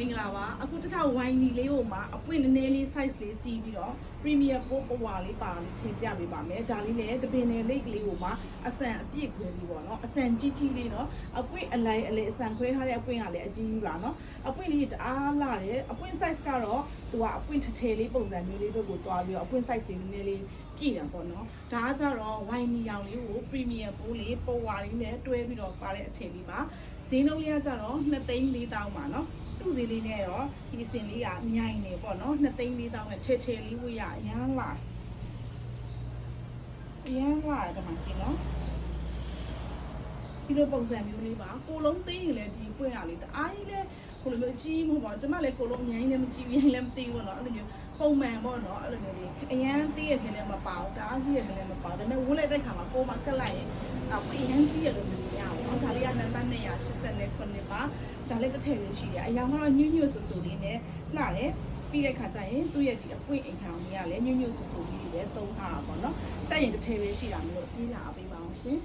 မင်္ဂလာပါအခုတစ်ခါဝိုင်းနီလေးကိုမှအပွင့်နည်းနည်းလေး size လေးကြည့်ပြီးတော့ premier ပိုးပဝါလေးပါလေးထည့်ပြပေးပါမယ်ဒါလေးလည်းတပင်နယ်လိတ်ကလေးကိုမှအဆန်အပြည့်ခွဲပြီးပေါ့နော်အဆန်ကြီးကြီးလေးနော်အပွင့်အလိုက်အလေအဆန်ခွဲထားတဲ့အပွင့်ကလည်းအကြီးကြီးပါနော်အပွင့်လေးတအားလာတယ်အပွင့် size ကတော့သူကအပွင့်ထထည်လေးပုံစံမျိုးလေးတို့ကိုတွားပြီးတော့အပွင့် size လေးနည်းနည်းလေးပြည့်တာပေါ့နော်ဒါကကြတော့ဝိုင်းနီရောင်လေးကို premier ပိုးလေးပဝါလေးနဲ့တွဲပြီးတော့ပါတဲ့အချိန်လေးပါ ဈေးနှုန်းလေးကကြတော့2သိန်း4တောင်းပါနော်သူ့ဈေးလေးနဲ့တော့ဒီအစင်လေးကမြိုင်နေပေါ့နော်2သိန်း4တောင်းနဲ့ချေချေလေးဝေးရအရန်လာအရန်လာတယ်ဒီမှာကြည့်နော်ဒီလိုပုံစံမျိုးလေးပါကိုလုံးသိရင်လည်းဒီပွင့်ရလေးတအားကြီးလဲဟိုလိုမျိုးကြီးမဟုတ်ပါဘူးကျမလည်းကိုလုံးအများကြီးလည်းမကြည့်ဘူးရင်လည်းမသိဘူးပေါ့နော်အဲ့လိုမျိုးပုံမှန်ပေါ့နော်အဲ့လိုမျိုးလေးအရန်သိရခင်လည်းမပါဘူးတအားကြီးရခင်လည်းမပါဘူးဒါပေမဲ့ဝိုးလိုက်တဲ့ခါမှာကိုမကတ်လိုက်ရင်အခုအရန်ကြီးရလို့မ 1989မှာဒါလည်းတစ်ထည်လေးရှိတယ်အရာကတော့ညွညွဆူဆူလေးနဲ့လှတယ်ပြီးတဲ့ခါကျရင်သူ့ရဲ့ဒီအပွင့်အိမ်ထောင်ကြီးကလည်းညွညွဆူဆူလေးတွေပဲသုံးထားတာပေါ့နော်ကြိုက်ရင်တစ်ထည်လေးရှိတာမျိုးပြေးလာပေးပါအောင်ရှင်